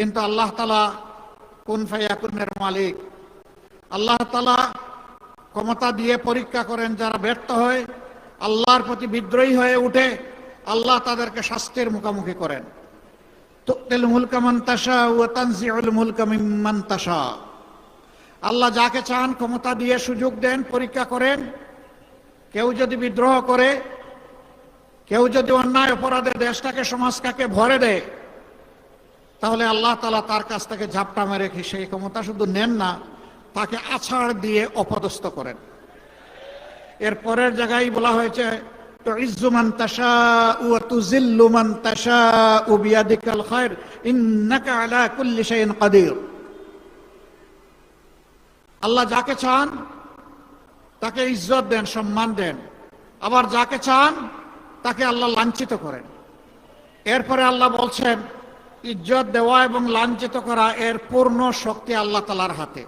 কিন্তু আল্লাহ তালা কোন ফাইয়াকুনের মালিক। আল্লাহ তালা ক্ষমতা দিয়ে পরীক্ষা করেন যারা ব্যর্থ হয়, আল্লাহর প্রতি বিদ্রোহী হয়ে উঠে, আল্লাহ তাদেরকে শাস্তির মুখোমুখি করেন। তুক্তিল মুলকা ওয়া তানজিউল মুলকা আল্লাহ যাকে চান ক্ষমতা দিয়ে সুযোগ দেন, পরীক্ষা করেন। কেউ যদি বিদ্রোহ করে, কেউ যদি অন্যায় অপরাধে দেশটাকে, সমাজটাকে ভরে দেয় তাহলে আল্লাহ তালা তার কাছ থেকে ঝাপটা মেরে সেই ক্ষমতা শুধু নেন না, তাকে আছাড় দিয়ে অপদস্থ করেন। এর পরের জায়গায় বলা হয়েছে আল্লাহ যাকে চান, তাকে ইজ্জত দেন, সম্মান দেন। আবার যাকে চান, তাকে আল্লাহ লাঞ্ছিত করেন। এরপরে আল্লাহ বলছেন ইজ্জত দেওয়া এবং লাঞ্ছিত করা এর পূর্ণ শক্তি আল্লাহ তালার হাতে।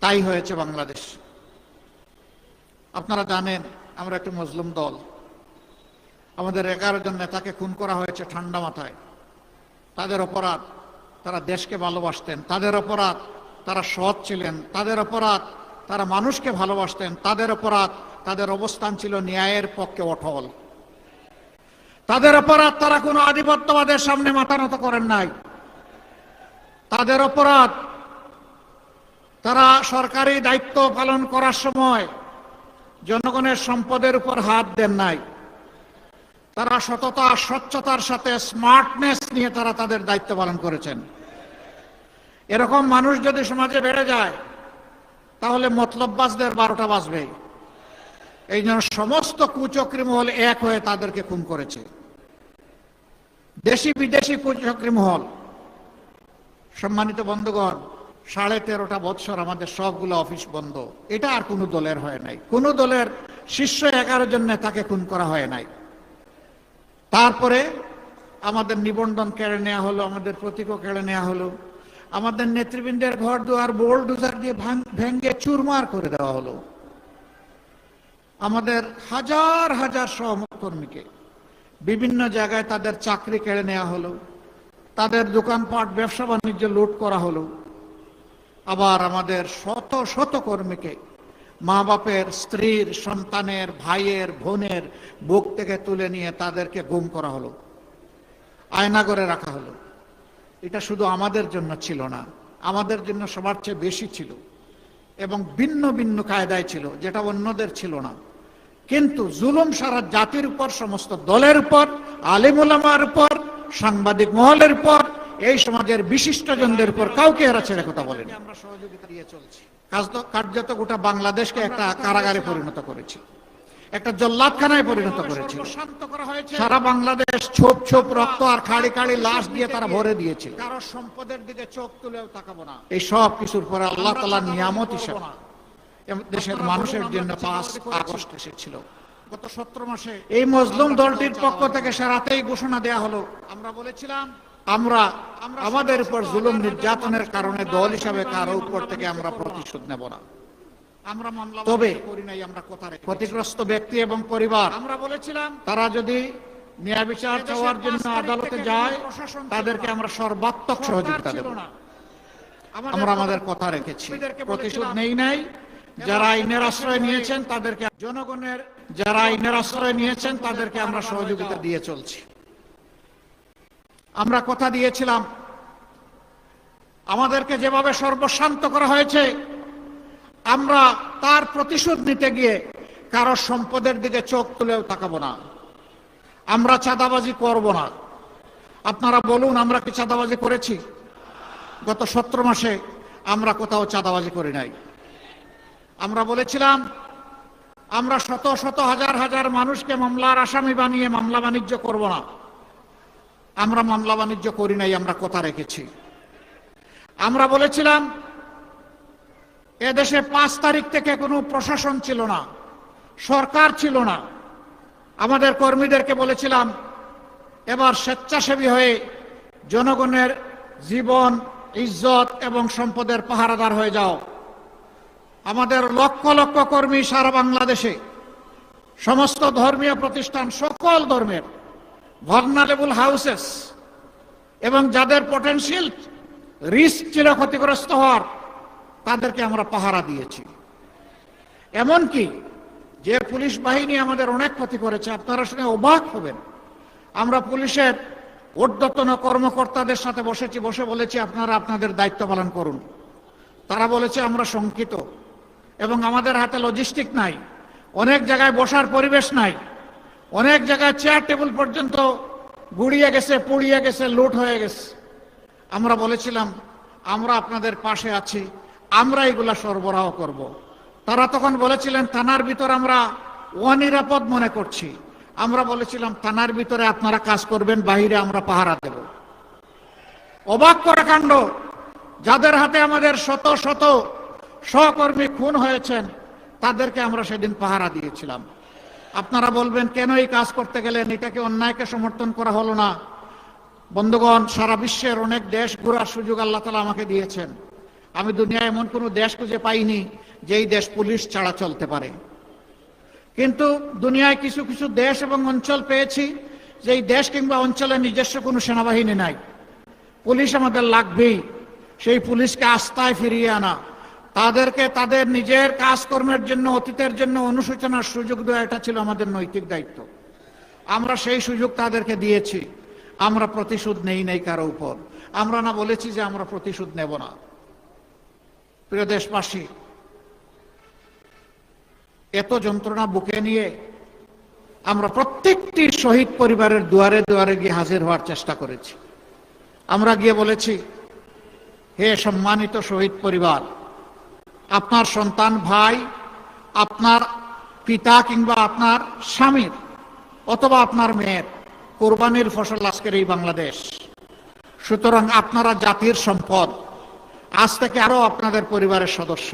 তাই হয়েছে বাংলাদেশ। আপনারা জানেন, আমরা একটি মুসলিম দল। আমাদের এগারো জন নেতাকে খুন করা হয়েছে ঠান্ডা মাথায়। তাদের অপরাধ, তারা দেশকে ভালোবাসতেন। তাদের অপরাধ, তারা সৎ ছিলেন। তাদের অপরাধ, তারা মানুষকে ভালোবাসতেন। তাদের অপরাধ, তাদের অবস্থান ছিল ন্যায়ের পক্ষে অটল। তাদের অপরাধ তারা কোনো আধিপত্যবাদের সামনে মাথা নত করেন নাই। তাদের অপরাধ তারা সরকারি দায়িত্ব পালন করার সময় জনগণের সম্পদের উপর হাত দেন নাই। তারা সততা, স্বচ্ছতার সাথে স্মার্টনেস নিয়ে তারা তাদের দায়িত্ব পালন করেছেন। এরকম মানুষ যদি সমাজে বেড়ে যায়, তাহলে মতলববাজদের বারোটা বাজবে এই জন্য সমস্ত কুচক্রী মহল এক হয়ে তাদেরকে খুন করেছে। দেশি বিদেশি কুচক্রী মহল, সম্মানিত বন্ধুগণ, সাড়ে তেরোটা বৎসর আমাদের সবগুলো অফিস বন্ধ। এটা আর কোনো দলের হয় নাই। কোনো দলের শীর্ষ এগারো জন নেতাকে খুন করা হয় নাই। তারপরে আমাদের নিবন্ধন কেড়ে নেওয়া হলো, আমাদের প্রতীকও কেড়ে নেওয়া হলো। আমাদের নেতৃবৃন্দের ঘর দুয়ার বোল্ড দিয়ে ভেঙ্গে চুরমার করে দেওয়া হলো। আমাদের হাজার হাজার সহকর্মীকে বিভিন্ন জায়গায় তাদের চাকরি কেড়ে নেওয়া হলো, তাদের দোকানপাট, ব্যবসা বাণিজ্য লুট করা হলো। আবার আমাদের শত শত কর্মীকে মা বাপের, স্ত্রীর, সন্তানের, ভাইয়ের, বোনের বুক থেকে তুলে নিয়ে তাদেরকে গুম করা হলো আয়না করে রাখা হলো। এটা শুধু আমাদের জন্য ছিল না, আমাদের জন্য সবার চেয়ে বেশি ছিল এবং ভিন্ন ভিন্ন কায়দায় ছিল, যেটা অন্যদের ছিল না। কিন্তু জুলুম সারা জাতির উপর সমস্ত দলের উপর আলিমুলামার উপর সাংবাদিক মহলের উপর এই সমাজের বিশিষ্টজনদের উপর কাউকে এরা ছেড়ে কথা বলেনি আমরা সহযোগিতা দিয়ে চলছি। কার্যত গোটা বাংলাদেশকে একটা কারাগারে পরিণত করেছি। একটা জল্লাদখানায় পরিণত করেছি। শান্ত করা হয়েছে। সারা বাংলাদেশ ছোপ ছোপ রক্ত আর খাড়ি খাড়ি লাশ দিয়ে তারা ভরে দিয়েছিল কারও সম্পদের দিকে চোখ তুলেও তাকাবো না। এই সব কিছুর পরে আল্লাহ তালার নিয়ামত হিসেবে দেশের মানুষের জন্য পাঁচ আগস্ট এসেছিল। গত সতেরো মাসে এই মজলুম দলটির পক্ষ থেকে সারাতেই ঘোষণা দেয়া হলো। আমরা বলেছিলাম আমরা আমাদের উপর জুলুম নির্যাতনের কারণে দল হিসাবে কারও উপর থেকে আমরা প্রতিশোধ নেব না। আমরা মামলা তবে ক্ষতিগ্রস্ত ব্যক্তি এবং পরিবার আমরা বলেছিলাম তারা যদি ন্যায় বিচার চাওয়ার জন্য আদালতে যায় তাদেরকে আমরা সর্বাত্মক সহযোগিতা দেব। আমরা আমাদের কথা রেখেছি। প্রতিশোধ নেই নাই। যারা আইনের আশ্রয় নিয়েছেন তাদেরকে, জনগণের যারা আইনের আশ্রয় নিয়েছেন তাদেরকে আমরা সহযোগিতা দিয়ে চলছি। আমরা কথা দিয়েছিলাম, আমাদেরকে যেভাবে সর্বশান্ত করা হয়েছে, আমরা তার প্রতিশোধ নিতে গিয়ে কারও সম্পদের দিকে চোখ তুলেও তাকাবো না। আমরা চাঁদাবাজি করব না। আপনারা বলুন, আমরা কি চাঁদাবাজি করেছি? গত সতেরো মাসে আমরা কোথাও চাঁদাবাজি করি নাই। আমরা বলেছিলাম, আমরা শত শত হাজার হাজার মানুষকে মামলার আসামি বানিয়ে মামলা বাণিজ্য করব না। আমরা মামলা বাণিজ্য করি নাই, আমরা কথা রেখেছি। আমরা বলেছিলাম, এদেশে পাঁচ তারিখ থেকে কোনো প্রশাসন ছিল না, সরকার ছিল না। আমাদের কর্মীদেরকে বলেছিলাম, এবার স্বেচ্ছাসেবী হয়ে জনগণের জীবন, ইজ্জত এবং সম্পদের পাহারাদার হয়ে যাও। আমাদের লক্ষ লক্ষ কর্মী সারা বাংলাদেশে, সমস্ত ধর্মীয় প্রতিষ্ঠান সকল ধর্মের ভার্নারেবল হাউসেস এবং যাদের পটেনশিয়াল রিস্ক ছিল ক্ষতিগ্রস্ত হওয়ার, তাদেরকে আমরা পাহারা দিয়েছি। এমনকি যে পুলিশ বাহিনী আমাদের অনেক ক্ষতি করেছে, আপনারা শুনে অবাক হবেন। আমরা পুলিশের ঊর্ধ্বতন কর্মকর্তাদের সাথে বসেছি, বসে বলেছি, আপনারা আপনাদের দায়িত্ব পালন করুন। তারা বলেছে, আমরা শঙ্কিত। এবং আমাদের হাতে লজিস্টিক নাই, অনেক জায়গায় বসার পরিবেশ নাই, অনেক জায়গায় চেয়ার টেবিল পর্যন্ত গুড়িয়ে গেছে, পুড়িয়ে গেছে লুট হয়ে গেছে। আমরা বলেছিলাম, আমরা আপনাদের পাশে আছি, আমরা এগুলা সরবরাহ করব। তারা তখন বলেছিলেন, থানার ভিতর আমরা অনিরাপদ মনে করছি। আমরা বলেছিলাম, থানার ভিতরে আপনারা কাজ করবেন, বাহিরে আমরা পাহারা দেব। অবাক করা কাণ্ড, যাদের হাতে আমাদের শত শত সহকর্মী খুন হয়েছেন, তাদেরকে আমরা সেদিন পাহারা দিয়েছিলাম। আপনারা বলবেন, কেন এই কাজ করতে গেলেন? এটাকে অন্যায়কে সমর্থন করা হলো না। বন্ধুগণ, সারা বিশ্বের অনেক দেশ ঘোরার সুযোগ আল্লাহ তালা আমাকে দিয়েছেন। আমি দুনিয়ায় এমন কোনো দেশ খুঁজে পাইনি, যেই দেশ পুলিশ ছাড়া চলতে পারে। কিন্তু দুনিয়ায় কিছু কিছু দেশ এবং অঞ্চল পেয়েছি, যেই দেশ কিংবা অঞ্চলে নিজস্ব কোনো সেনাবাহিনী নাই। পুলিশ আমাদের লাগবেই, সেই পুলিশকে আস্থায় ফিরিয়ে আনা। তাদেরকে তাদের নিজের কাজকর্মের জন্য, অতীতের জন্য অনুশোচনার সুযোগ দেওয়া, এটা ছিল আমাদের নৈতিক দায়িত্ব। আমরা সেই সুযোগ তাদেরকে দিয়েছি। আমরা প্রতিশোধ নেই নেই কারও উপর। আমরা না বলেছি যে আমরা প্রতিশোধ নেব না। প্রিয় দেশবাসী, এত যন্ত্রণা বুকে নিয়ে আমরা প্রত্যেকটি শহীদ পরিবারের দুয়ারে দুয়ারে গিয়ে হাজির হওয়ার চেষ্টা করেছি। আমরা গিয়ে বলেছি, হে সম্মানিত শহীদ পরিবার আপনার সন্তান ভাই, আপনার পিতা কিংবা আপনার স্বামীর অথবা আপনার মেয়ের কোরবানির ফসল আজকের এই বাংলাদেশ। সুতরাং আপনারা জাতির সম্পদ, আজ থেকে আরও আপনাদের পরিবারের সদস্য।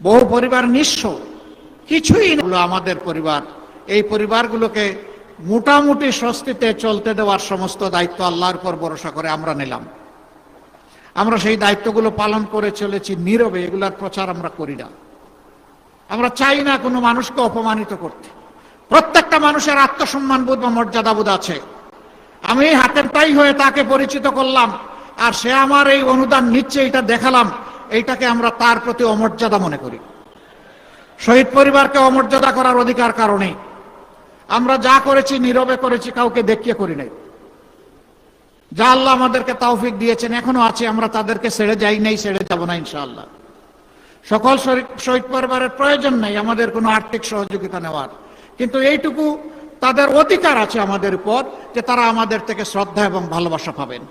বহু পরিবার নিঃস্ব, কিছুই হলো আমাদের পরিবার। এই পরিবারগুলোকে মোটামুটি স্বস্তিতে চলতে দেওয়ার সমস্ত দায়িত্ব আল্লাহর পর ভরসা করে আমরা নিলাম। আমরা সেই দায়িত্বগুলো পালন করে চলেছি নীরবে, এগুলার প্রচার আমরা করি না। আমরা চাই না কোনো মানুষকে অপমানিত করতে। প্রত্যেকটা মানুষের আত্মসম্মান বোধ বা মর্যাদাবোধ আছে। আমি হাতের তাই হয়ে তাকে পরিচিত করলাম, আর সে আমার এই অনুদান নিচ্ছে, এটা দেখালাম, এইটাকে আমরা তার প্রতি অমর্যাদা মনে করি। শহীদ পরিবারকে অমর্যাদা করার অধিকার কারণে আমরা যা করেছি, নীরবে করেছি, কাউকে দেখিয়ে করি নাই। যা আল্লাহ আমাদেরকে তৌফিক দিয়েছেন, এখনও আছে, আমরা তাদেরকে ছেড়ে যাই নাই, ছেড়ে যাব না ইনশাআল্লাহ। সকল শহীদ- শহীদ পরিবারের প্রয়োজন নেই, আমাদের কোনো আর্থিক সহযোগিতা নেওয়ার। কিন্তু এইটুকু তাদের অধিকার আছে আমাদের উপর, যে তারা আমাদের থেকে শ্রদ্ধা এবং ভালোবাসা পাবেন।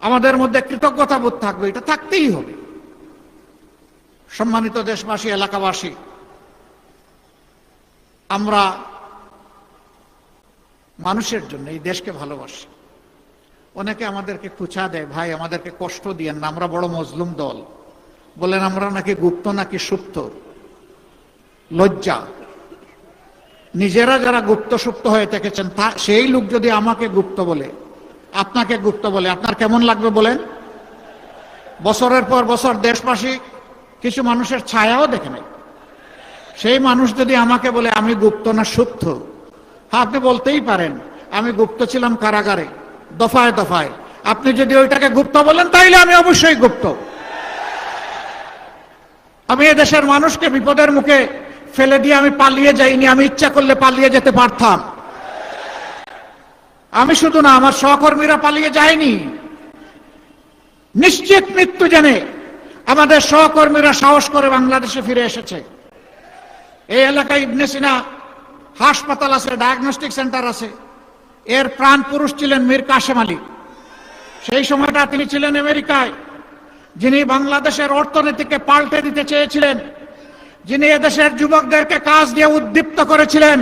আমাদের মধ্যে কৃতজ্ঞতা বোধ থাকবে, এটা থাকতেই হবে। সম্মানিত দেশবাসী, এলাকাবাসী, আমরা মানুষের জন্য এই দেশকে ভালোবাসি। অনেকে আমাদেরকে খুচা দেয়, ভাই, আমাদেরকে কষ্ট দিয়েন না, আমরা বড় মজলুম দল। বলেন, আমরা নাকি গুপ্ত, নাকি সুপ্ত? লজ্জা। নিজেরা যারা গুপ্ত, সুপ্ত হয়ে থেকেছেন, তা সেই লোক যদি আমাকে গুপ্ত বলে, আপনাকে গুপ্ত বলে, আপনার কেমন লাগবে বলেন? বছরের পর বছর দেশবাসী কিছু মানুষের ছায়াও দেখে নেই সেই মানুষ যদি আমাকে বলে, আমি গুপ্ত না সুপ্ত হ্যাঁ আপনি বলতেই পারেন, আমি গুপ্ত ছিলাম কারাগারে। দফায় দফায়। আপনি যদি ওইটাকে গুপ্ত বলেন, তাইলে আমি অবশ্যই গুপ্ত। আমি এদেশের মানুষকে বিপদের মুখে ফেলে দিয়ে আমি পালিয়ে যাইনি, আমি ইচ্ছা করলে পালিয়ে যেতে পারতাম। আমি শুধু না, আমার সহকর্মীরা পালিয়ে যায়নি। নিশ্চিত মৃত্যু জেনে আমাদের সহকর্মীরা সাহস করে বাংলাদেশে ফিরে এসেছে। এই এলাকায় ইবনে সিনা হাসপাতাল আছে ডায়াগনস্টিক সেন্টার আছে। এর প্রাণ পুরুষ ছিলেন মীর কাশেম আলী। সেই সময়টা তিনি ছিলেন আমেরিকায়। যিনি বাংলাদেশের অর্থনীতিকে পাল্টে দিতে চেয়েছিলেন, যিনি এদেশের যুবকদেরকে কাজ দিয়ে উদ্দীপ্ত করেছিলেন,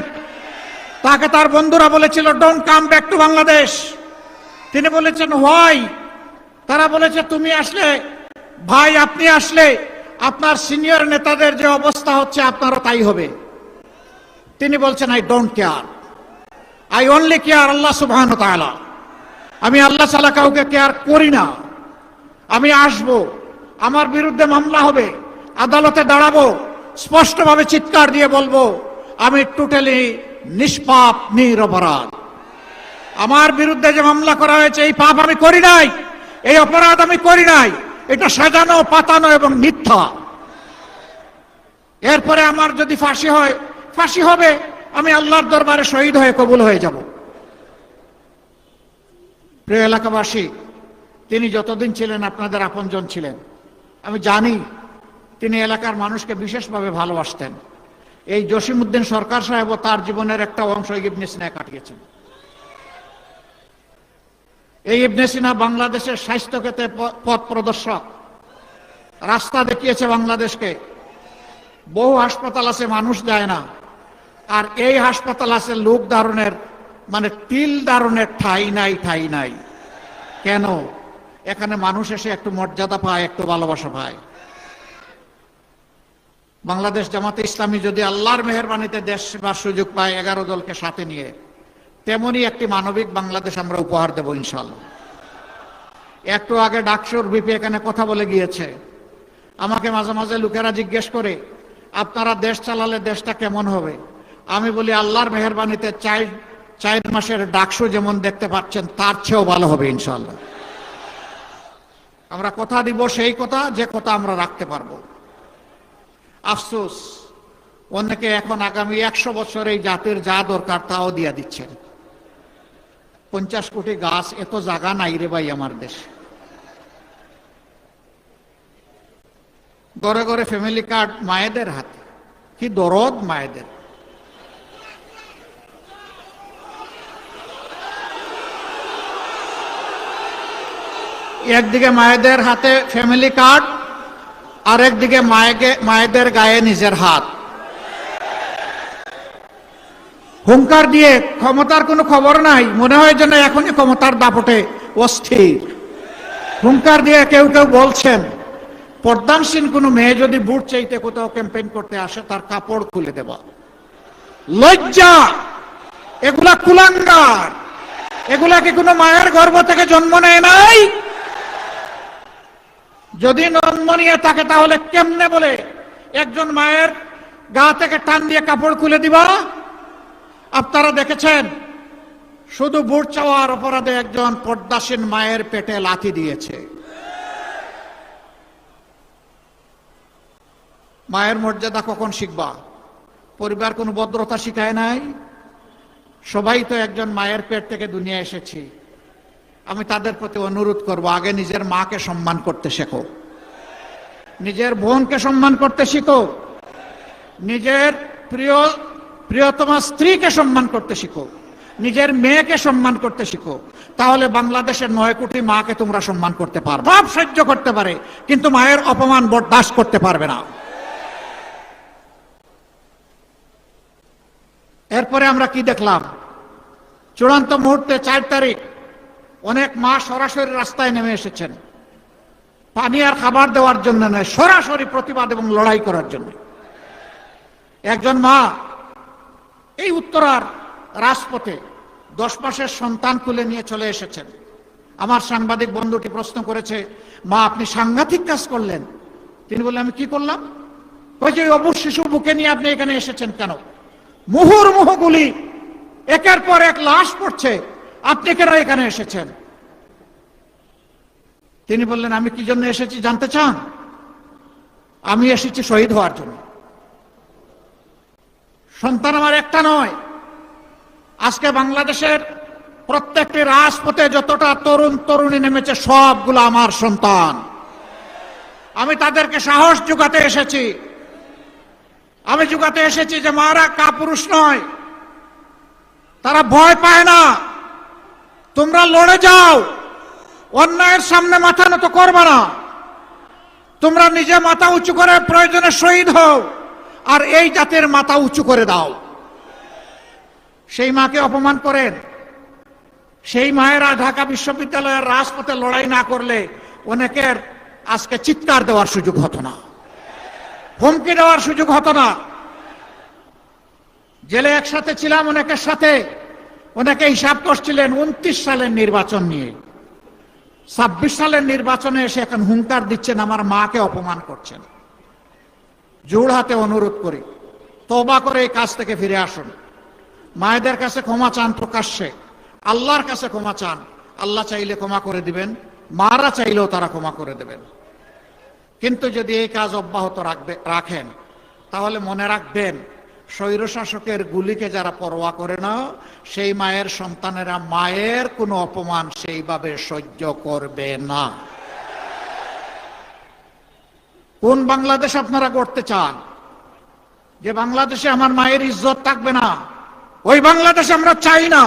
তাকে তার বন্ধুরা বলেছিল don't come back to Bangladesh তিনি বলেছেন হোয়াই তারা বলেছে, তুমি আসলে, ভাই, আপনি আসলে, আপনার সিনিয়র নেতাদের যে অবস্থা হচ্ছে, আপনারও তাই হবে। তিনি বলছেন I don't care I only care Allah তাআলা আমি আল্লাহ ছাড়া কাউকে কেয়ার করি না। আমি আসব, আমার বিরুদ্ধে মামলা হবে, আদালতে দাঁড়াবো, স্পষ্টভাবে চিৎকার দিয়ে বলব, আমি টোটালি নিষ্পাপ, নিরপরাধ। আমার বিরুদ্ধে যে মামলা করা হয়েছে, এই পাপ আমি করি নাই, এই অপরাধ আমি করি নাই, এটা সাজানো, পাতানো এবং মিথ্যা। এরপরে আমার যদি ফাঁসি হয়, ফাঁসি হবে আমি আল্লাহর দরবারে শহীদ হয়ে কবুল হয়ে যাব। প্রিয় এলাকাবাসী, তিনি যতদিন ছিলেন আপনাদের আপনজন ছিলেন। আমি জানি তিনি এলাকার মানুষকে বিশেষভাবে ভালোবাসতেন। এই জসিমউদ্দিন সরকার সাহেবও তার জীবনের একটা অংশ ইবনে সিনায় কাটিয়েছেন। এই ইবনে সিনা বাংলাদেশের স্বাস্থ্য ক্ষেত্রে পথ প্রদর্শক। রাস্তা দেখিয়েছে বাংলাদেশকে। বহু হাসপাতাল আছে, মানুষ যায় না। আর এই হাসপাতাল আছে লোক ধারণের মানে তিল ধারণের ঠাই নাই ঠাই নাই। কেন? এখানে মানুষ এসে একটু মর্যাদা পায়, একটু ভালোবাসা পায়। বাংলাদেশ জামাতে ইসলামী যদি আল্লাহর মেহরবানিতে দেশ সেবার সুযোগ পায়, এগারো দলকে সাথে নিয়ে তেমনি একটি মানবিক বাংলাদেশ আমরা উপহার দেব ইনশাল্লাহ একটু আগে ডাকসুর বিপি এখানে কথা বলে গিয়েছে। আমাকে মাঝে মাঝে লোকেরা জিজ্ঞেস করে, আপনারা দেশ চালালে দেশটা কেমন হবে? আমি বলি, আল্লাহর মেহরবানিতে চাই, চার মাসের ডাকসু যেমন দেখতে পাচ্ছেন, তার চেয়েও ভালো হবে ইনশাল্লাহ আমরা কথা দিব সেই কথা, যে কথা আমরা রাখতে পারব। আফসোস, অনেকে এখন আগামী একশো বছর এই জাতির যা দরকার তাও দিয়া দিচ্ছেন। পঞ্চাশ কোটি গাছ, এত জায়গা নাই রে ভাই আমার দেশে। ঘরে ঘরে ফ্যামিলি কার্ড মায়েদের হাতে। কি দরদ মায়েদের। একদিকে মায়েদের হাতে ফ্যামিলি কার্ড আর একদিকে মায়েকে, মায়েদের গায়ে নিজের হাত। হুঙ্কার দিয়ে ক্ষমতার কোনো খবর নাই, মনে হয় যেন এখনই ক্ষমতার দাপটে অস্থির। হুঙ্কার দিয়ে কেউ কেউ বলছেন পর্দানসীন কোনো মেয়ে যদি বুট চাইতে কোথাও ক্যাম্পেইন করতে আসে, তার কাপড় খুলে দেওয়া লজ্জা! এগুলা কুলাঙ্গার। এগুলা কি কোনো মায়ের গর্ভ থেকে জন্ম নেয় নাই? যদি জন্ম নিয়ে থাকে তাহলে কেমনে বলে? একজন মায়ের গা থেকে টান দিয়ে কাপড় খুলে দিবা। আপনারা দেখেছেন? শুধু বুট চাওয়ার অপরাধে একজন পর্দাসীন মায়ের পেটে লাথি দিয়েছে। মায়ের মর্যাদা কখন শিখবা? পরিবার কোনো ভদ্রতা শিখায় নাই? সবাই তো একজন মায়ের পেট থেকে দুনিয়া এসেছি। আমি তাদের প্রতি অনুরোধ করব, আগে নিজের মাকে সম্মান করতে শেখো। নিজের বোনকে সম্মান করতে শিখো। নিজের প্রিয়, প্রিয়তমা স্ত্রীকে সম্মান করতে শিখো। নিজের মেয়েকে সম্মান করতে শিখো। তাহলে বাংলাদেশের নয় কোটি মাকে তোমরা সম্মান করতে পারবে। সব সহ্য করতে পারে, কিন্তু মায়ের অপমান বরদাস্ত করতে পারবে না। এরপরে আমরা কি দেখলাম? চূড়ান্ত মুহূর্তে চার তারিখ। অনেক মা সরাসরি রাস্তায় নেমে এসেছেন। পানি আর খাবার দেওয়ার জন্য নয়, সরাসরি প্রতিবাদ এবং লড়াই করার জন্য। একজন মা এই উত্তরার রাজপথে দশ মাসের সন্তান তুলে নিয়ে চলে এসেছেন। আমার সাংবাদিক বন্ধুটি প্রশ্ন করেছে, মা, আপনি সাংঘাতিক কাজ করলেন। তিনি বললেন, আমি কি করলাম? যে অবুজ শিশু বুকে নিয়ে আপনি এখানে এসেছেন কেন? মুহুর মুহুগুলি একের পর এক লাশ পড়ছে। আপনি কেন এখানে এসেছেন? তিনি বললেন, আমি কি জন্য এসেছি জানতে চান? আমি এসেছি শহীদ হওয়ার জন্য। সন্তান আমার একটা নয়। আজকে বাংলাদেশের প্রত্যেকটি রাজপথে যতটা তরুণ তরুণী নেমেছে, সবগুলো আমার সন্তান। আমি তাদেরকে সাহস যোগাতে এসেছি। আমি যোগাতে এসেছি যে মারা কাপুরুষ নয়। তারা ভয় পায় না। তোমরা লড়ে যাও। অন্যায়ের সামনে মাথা নত করবে না। তোমরা নিজে মাথা উঁচু করে প্রয়োজনে শহীদ হও আর এই জাতের মাথা উঁচু করে দাও। সেই মাকে অপমান করেন। সেই মায়েরা ঢাকা বিশ্ববিদ্যালয়ের রাজপথে লড়াই না করলে অনেকের আজকে চিৎকার দেওয়ার সুযোগ হতো না। হুমকি দেওয়ার সুযোগ হতো না। জেলে একসাথে ছিলাম, অনেকের সাথে অনেকে হিসাব করছিলেন উনত্রিশ সালের নির্বাচন নিয়ে। ছাব্বিশ সালের নির্বাচনে এসে এখন হুঙ্কার দিচ্ছেন, আমার মাকে অপমান করছেন। জোর হাতে অনুরোধ করি তবা করে এই কাজ থেকে ফিরে আসুন। মায়েদের কাছে ক্ষমা চান প্রকাশ্যে, আল্লাহর কাছে ক্ষমা চান। আল্লাহ চাইলে ক্ষমা করে দিবেন, মারা চাইলেও তারা ক্ষমা করে দেবেন। কিন্তু যদি এই কাজ অব্যাহত রাখবে, রাখেন, তাহলে মনে রাখবেন স্বৈরশাসকের গুলিকে যারা পরোয়া করে না, সেই মায়ের সন্তানেরা মায়ের কোনো অপমান সেইভাবে সহ্য করবে না। কোন বাংলাদেশ আপনারা গড়তে চান? যে বাংলাদেশে আমার মায়ের ইজ্জত থাকবে না, ওই বাংলাদেশ আমরা চাই না।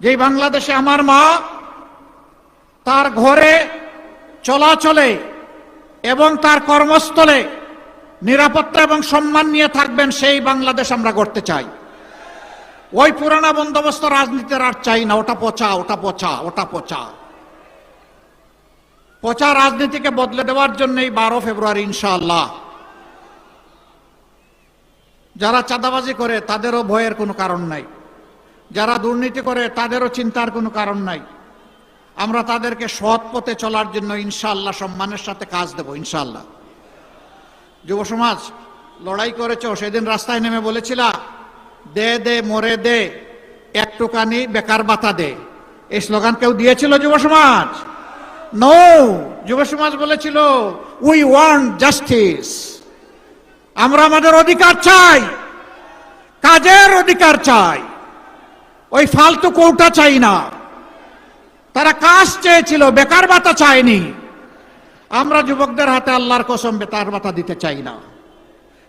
যে বাংলাদেশে আমার মা তার ঘরে চলাচলে এবং তার কর্মস্থলে নিরাপত্তা এবং সম্মান নিয়ে থাকবেন, সেই বাংলাদেশ আমরা করতে চাই। ওই পুরানা বন্দোবস্ত রাজনীতির আর চাই না, ওটা পচা ওটা পচা ওটা পচা। পচা রাজনীতিকে বদলে দেওয়ার জন্য এই বারো ফেব্রুয়ারি, ইনশাআল্লাহ। যারা চাঁদাবাজি করে, তাদেরও ভয়ের কোনো কারণ নাই। যারা দুর্নীতি করে, তাদেরও চিন্তার কোনো কারণ নাই। আমরা তাদেরকে সৎ পথে চলার জন্য ইনশাআল্লাহ সম্মানের সাথে কাজ দেব, ইনশাআল্লাহ। যুব সমাজ, লড়াই করেছ, সেদিন রাস্তায় নেমে বলেছিলা, দে দে, মরে দে একটুখানি বেকার বাতা দে। এই স্লোগান কেউ দিয়েছিল যুব সমাজ? নো যুব সমাজ বলেছিল উই ওয়ান্ট জাস্টিস আমরা আমাদের অধিকার চাই, কাজের অধিকার চাই। ওই ফালতু কৌটা চাই না। তারা কাজ চেয়েছিল, বেকার ভাতা চায়নি। আমরা যুবকদের হাতে আল্লাহর কসম বেকার ভাতা দিতে চাই না।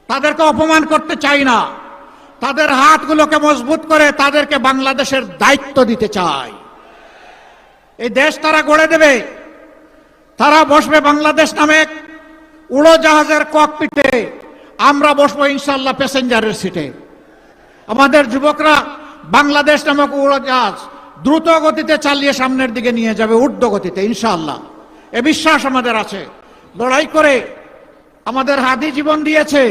তাদেরকে অপমান করতে চাই না। তাদের হাতগুলোকে মজবুত করে তাদেরকে বাংলাদেশের দায়িত্ব দিতে চাই। এই দেশ তারা গড়ে দেবে। তারা বসবে বাংলাদেশ নামে উড়োজাহাজের ককপিটে আমরা বসবো ইনশাল্লাহ প্যাসেঞ্জারের সিটে আমাদের যুবকরা বাংলাদেশ নামক উড়োজাহাজ দ্রুত গতিতে চালিয়ে সামনের দিকে নিয়ে যাবে, ঊর্ধ্ব গতিতে, ইনশাআল্লাহ। এ বিশ্বাস আমাদের আছে। লড়াই করে আমাদের হাদি জীবন দিয়েছে।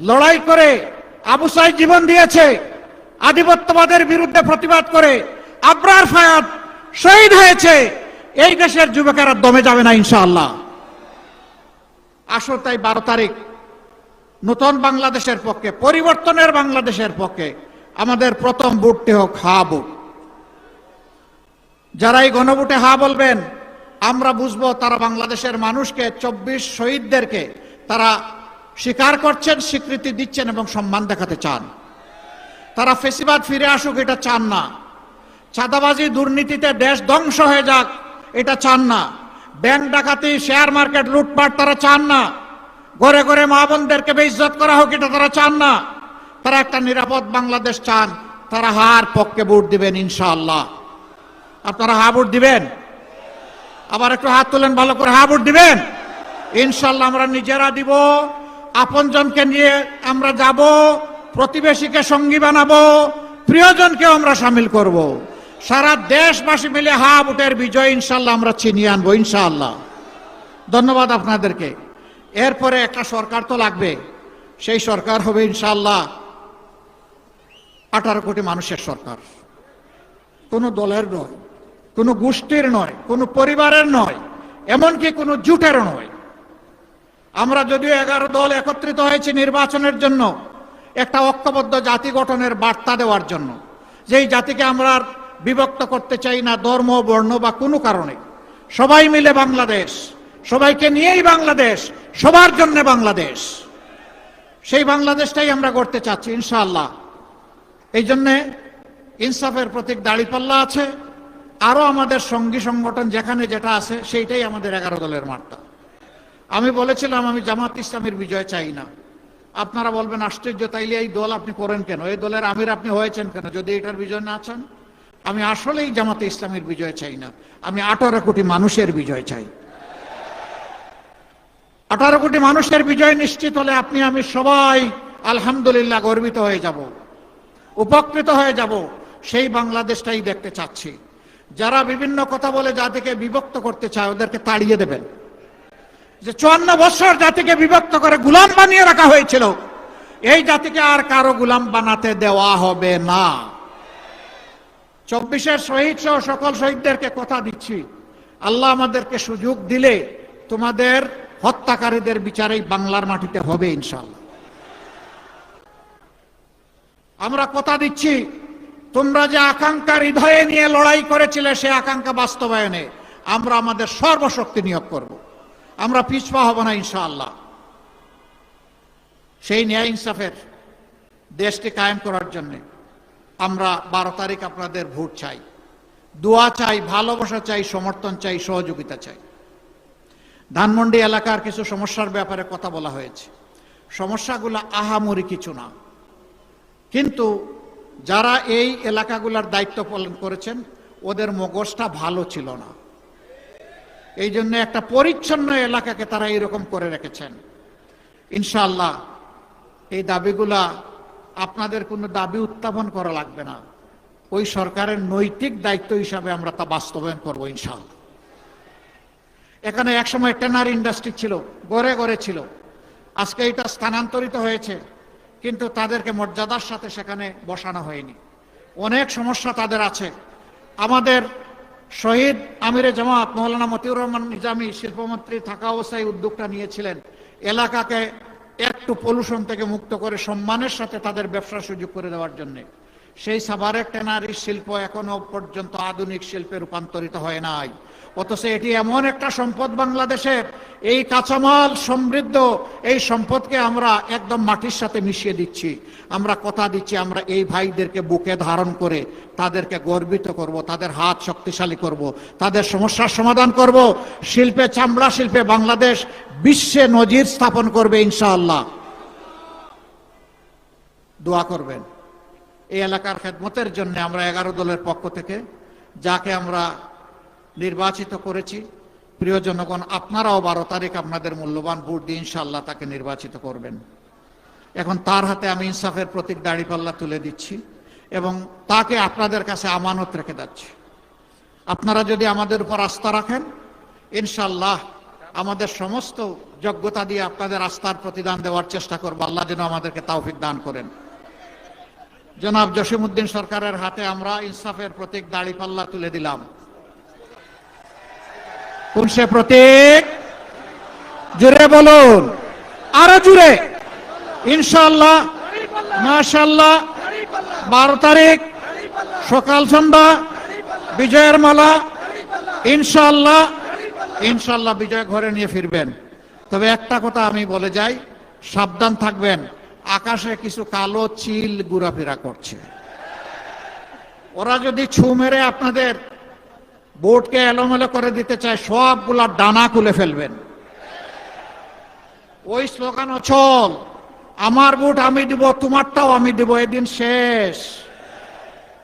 লড়াই করে আবু সাইদ জীবন দিয়েছে। আধিপত্যবাদের বিরুদ্ধে প্রতিবাদ করে আবরার ফায়াত শহীদ হয়েছে। এই দেশের যুবকেরা দমে যাবে না, ইনশাআল্লাহ। আসো তাই বারো তারিখ নতুন বাংলাদেশের পক্ষে, পরিবর্তনের বাংলাদেশের পক্ষে আমাদের প্রথম বুটটি হোক হা বুট যারা এই গণভোটে হা বলবেন আমরা বুঝব তারা বাংলাদেশের মানুষকে, চব্বিশ শহীদদেরকে তারা স্বীকার করছেন, স্বীকৃতি দিচ্ছেন এবং সম্মান দেখাতে চান। তারা ফেসিবাদ ফিরে আসুক, এটা চান না। চাঁদাবাজি দুর্নীতিতে দেশ ধ্বংস হয়ে যাক, এটা চান না। ব্যাংক ডাকাতি, শেয়ার মার্কেট লুটপাট, তারা চান না। ঘরে ঘরে মা বোনদেরকে বেইজ্জত করা হোক, এটা তারা চান না। তারা একটা নিরাপদ বাংলাদেশ চান, তারা হার পক্ষে ভোট দিবেন, ইনশাআল্লাহ। আপনারা হা ভোট দিবেন? আবার একটু হাত তোলেন, ভালো করে হা ভোট দিবেন? ইনশাল্লাহ আমরা নিজেরা দিব, আপনজনকে নিয়ে আমরা যাব, প্রতিবেশীকে সঙ্গী বানাবো প্রিয়জনকে আমরা সামিল করব। সারা দেশবাসী মিলে হা ভোটের বিজয় ইনশাল্লাহ আমরা ছিনিয়ে আনব ইনশাআল্লাহ ধন্যবাদ আপনাদেরকে। এরপরে একটা সরকার তো লাগবে। সেই সরকার হবে ইনশাল্লাহ আঠারো কোটি মানুষের সরকার। কোনো দলের নয়। কোনো গোষ্ঠীর নয়, কোনো পরিবারের নয়, এমনকি কোনো জুটেরও নয়। আমরা যদিও এগারো দল একত্রিত হয়েছি নির্বাচনের জন্য, একটা ঐক্যবদ্ধ জাতি গঠনের বার্তা দেওয়ার জন্য। যেই জাতিকে আমরা বিভক্ত করতে চাই না, ধর্ম, বর্ণ বা কোনো কারণে। সবাই মিলে বাংলাদেশ, সবাইকে নিয়েই বাংলাদেশ, সবার জন্য বাংলাদেশ। সেই বাংলাদেশটাই আমরা করতে চাচ্ছি, ইনশাআল্লাহ। এই জন্যে ইনসাফের প্রতীক দাড়িপাল্লা আছে। আরও আমাদের সঙ্গী সংগঠন যেখানে যেটা আছে, সেইটাই আমাদের এগারো দলের মার্তা আমি বলেছিলাম, আমি জামাত ইসলামের বিজয় চাই না। আপনারা বলবেন, আশ্চর্য, তাইলে এই দল আপনি করেন কেন? এই দলের আমির আপনি হয়েছেন কেন? যদি এটার বিজয় না চান, আমি আসলেই জামাতে ইসলামের বিজয় চাই না। আমি আঠারো কোটি মানুষের বিজয় চাই। আঠারো কোটি মানুষের বিজয় নিশ্চিত হলে আপনি, আমি সবাই আলহামদুলিল্লাহ গর্বিত হয়ে যাব, উপকৃত হয়ে যাব। সেই বাংলাদেশটাই দেখতে চাচ্ছি। যারা বিভিন্ন কথা বলে জাতিকে বিভক্ত করতে চায়, ওদেরকে তাড়িয়ে দেবেন। যে চুয়ান্ন বছর জাতিকে বিভক্ত করে গুলাম বানিয়ে রাখা হয়েছিল, এই জাতিকে আর কারও গুলাম বানাতে দেওয়া হবে না। চব্বিশের শহীদ সহ সকল শহীদদেরকে কথা দিচ্ছি। আল্লাহ আমাদেরকে সুযোগ দিলে তোমাদের হত্যাকারীদের বিচারেই বাংলার মাটিতে হবে ইনশাল্লাহ আমরা কথা দিচ্ছি তোমরা যে আকাঙ্ক্ষা হৃদয়ে নিয়ে লড়াই করেছিলে সে আকাঙ্ক্ষা বাস্তবায়নে আমরা আমাদের সর্বশক্তি নিয়োগ করব। আমরা পিছপা হব না, ইনশাআল্লাহ। সেই ন্যায় ইনসাফের দেশকে কায়েম করার জন্য আমরা বারো তারিখ আপনাদের ভোট চাই। দোয়া চাই, ভালোবাসা চাই, সমর্থন চাই, সহযোগিতা চাই। ধানমন্ডি এলাকার কিছু সমস্যার ব্যাপারে কথা বলা হয়েছে। সমস্যাগুলো আহামরি কিছু না। কিন্তু যারা এই এলাকাগুলোর দায়িত্ব পালন করেছেন, ওদের মগজটা ভালো ছিল না। এই জন্য একটা পরিচ্ছন্ন এলাকাকে তারা এরকম করে রেখেছেন। ইনশাল্লাহ এই দাবিগুলা আপনাদের কোনো দাবি উত্থাপন করা লাগবে না। ওই সরকারের নৈতিক দায়িত্ব হিসাবে আমরা তা বাস্তবায়ন করব ইনশাআল্লাহ। এখানে একসময় টেনার ইন্ডাস্ট্রি ছিল, গড়ে গড়ে ছিল। আজকে এটা স্থানান্তরিত হয়েছে। কিন্তু তাদেরকে মর্যাদার সাথে সেখানে বসানো হয়নি। অনেক সমস্যা তাদের আছে। আমাদের শহীদ আমিরে জামাত মৌলানা মতিউর রহমান নিজামী শিল্পমন্ত্রী থাকা অবস্থায় উদ্যোগটা নিয়েছিলেন। এলাকাকে একটু পলিউশন থেকে মুক্ত করে সম্মানের সাথে তাদের ব্যবসার সুযোগ করে দেওয়ার জন্য। সেই সাভারের টেনারি শিল্প এখনও পর্যন্ত আধুনিক শিল্পে রূপান্তরিত হয় নাই। অথচ এটি এমন একটা সম্পদ বাংলাদেশের। এই কাঁচামাল সমৃদ্ধ, এই সম্পদকে আমরা একদম মাটির সাথে মিশিয়ে দিচ্ছি। আমরা কথা দিচ্ছি, আমরা এই ভাইদেরকে বুকে ধারণ করে তাদেরকে গর্বিত করব, তাদের হাত শক্তিশালী করব, তাদের সমস্যার সমাধান করব। শিল্পে চামড়া শিল্পে বাংলাদেশ বিশ্বে নজির স্থাপন করবে ইনশাআল্লাহ। দোয়া করবেন। এই এলাকার খেদমতের জন্য আমরা এগারো দলের পক্ষ থেকে, যাকে আমরা নির্বাচিত করেছি। প্রিয় জনগণ, আপনারাও বারো তারিখ আপনাদের মূল্যবান ভোট দিয়ে ইনশাল্লাহ তাকে নির্বাচিত করবেন। এখন তার হাতে আমি ইনসাফের প্রতীক দাড়িপাল্লা তুলে দিচ্ছি এবং তাকে আপনাদের কাছে আমানত রেখে যাচ্ছি। আপনারা যদি আমাদের উপর আস্থা রাখেন ইনশাল্লাহ আমাদের সমস্ত যোগ্যতা দিয়ে আপনাদের আস্থার প্রতিদান দেওয়ার চেষ্টা করব। আল্লাহ যেন আমাদেরকে তাওফিক দান করেন। জনাব জসিমুদ্দিন সরকারের হাতে আমরা ইনসাফের প্রতীক দাড়িপাল্লা তুলে দিলাম। কোন সে প্রতীক। জুড়ে বলুন। আরও জুড়ে ইনশাল্লাহ মাশাল্লাহ বারো তারিখ, সকাল সন্ধ্যা, বিজয়ের মালা। ইনশাল্লাহ ইনশাল্লাহ বিজয় ঘরে নিয়ে ফিরবেন। তবে একটা কথা আমি বলে যাই, সাবধান থাকবেন, আকাশে কিছু কালো চিল ঘোরাফেরা করছে। ওরা যদি ছু মেরে আপনাদের বোর্ডকে এলোমেলো করে দিতে চায়, সবগুলা ডানা খুলে ফেলবেন। ওই স্লোগান চল আমার বুট আমি দিব, তোমারটাও আমি দিব, এদিন শেষ।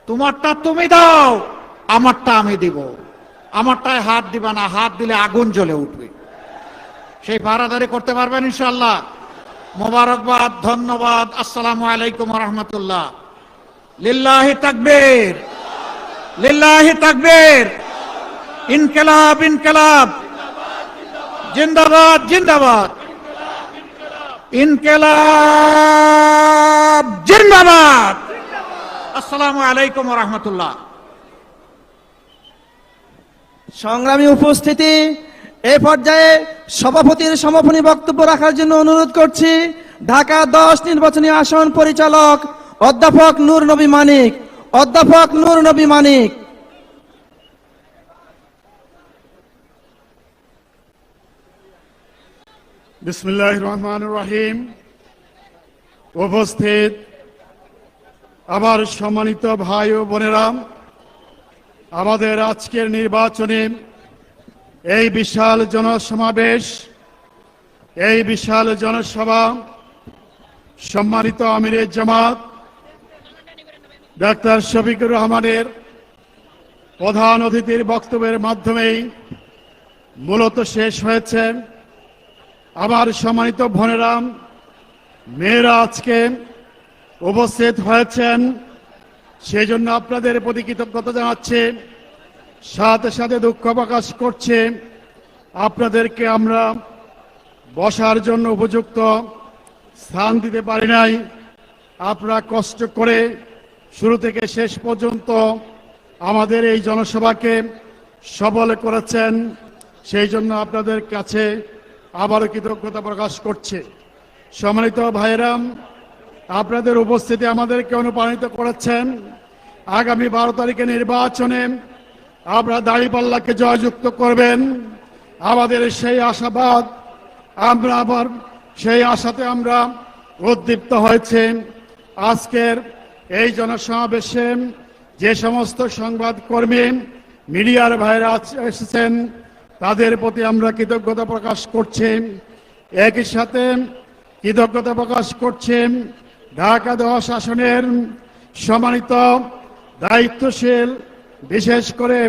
তোমারটা তুমি দাও, আমারটা আমি দিব। আমারটায় হাত দিবা না, হাত দিলে আগুন জ্বলে উঠবে। সেই পাহারাদারি করতে পারবেন ইনশাল্লাহ মোবারকবাদ, ধন্যবাদ, আসসালামু আলাইকুম রহমতুল্লাহ। লিল্লাহি তাকবীর লিল্লাহি তাকবীর। ইনকেলাব ইনকেলাব। জিন্দাবাদ জিন্দাবাদ। ইনকেলাব, জিন্দাবাদ। আসসালামু আলাইকুম রহমতুল্লাহ। সংগ্রামী উপস্থিতি এই পর্যায়ে সভাপতির সমাপনী বক্তব্য রাখার জন্য অনুরোধ করছি। ঢাকা দশ নির্বাচনী আসন পরিচালক অধ্যাপক নূর নবী মানিক, অধ্যাপক নূর নবী মানিক। বিসমুল্লাহ রহমান রহিম। উপস্থিত আমার সম্মানিত ভাই ও বোনেরা, আমাদের আজকের নির্বাচনে এই বিশাল জনসমাবেশ, এই বিশাল জনসভা সম্মানিত আমিরের জামাত, ডাক্তার শফিকুর রহমানের প্রধান অতিথির বক্তব্যের মাধ্যমেই মূলত শেষ হয়েছে। আমার সম্মানিত ভনেরাম মেয়েরা আজকে উপস্থিত হয়েছেন। সেই জন্য আপনাদের প্রতি কৃতজ্ঞতা জানাচ্ছে। সাথে সাথে দুঃখ প্রকাশ করছে। আপনাদেরকে আমরা বসার জন্য উপযুক্ত স্থান দিতে পারি নাই। আপনারা কষ্ট করে শুরু থেকে শেষ পর্যন্ত আমাদের এই জনসভাকে সবল করেছেন। সেই জন্য আপনাদের কাছে আবারও কৃতজ্ঞতা প্রকাশ করছে। সম্মানিত ভাইরাম আপনাদের উপস্থিতি আমাদেরকে অনুপ্রাণিত করেছেন। আগামী বারো তারিখে নির্বাচনে আমরা দাঁড়িপাল্লাকে জয়যুক্ত করবেন। আমাদের সেই আশাবাদ, আমরা আবার সেই আশাতে আমরা উদ্দীপ্ত হয়েছে। আজকের এই জনসমাবেশে যে সমস্ত সংবাদকর্মী, মিডিয়ার ভাইরা এসেছেন তাদের প্রতি আমরা কৃতজ্ঞতা প্রকাশ করছি। একই সাথে কৃতজ্ঞতা প্রকাশ করছি ঢাকা দশ শাসনের সম্মানিত দায়িত্বশীল, বিশেষ করে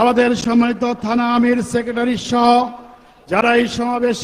আমাদের সম্মানিত থানা আমির সেক্রেটারি সহ যারা এই সমাবেশ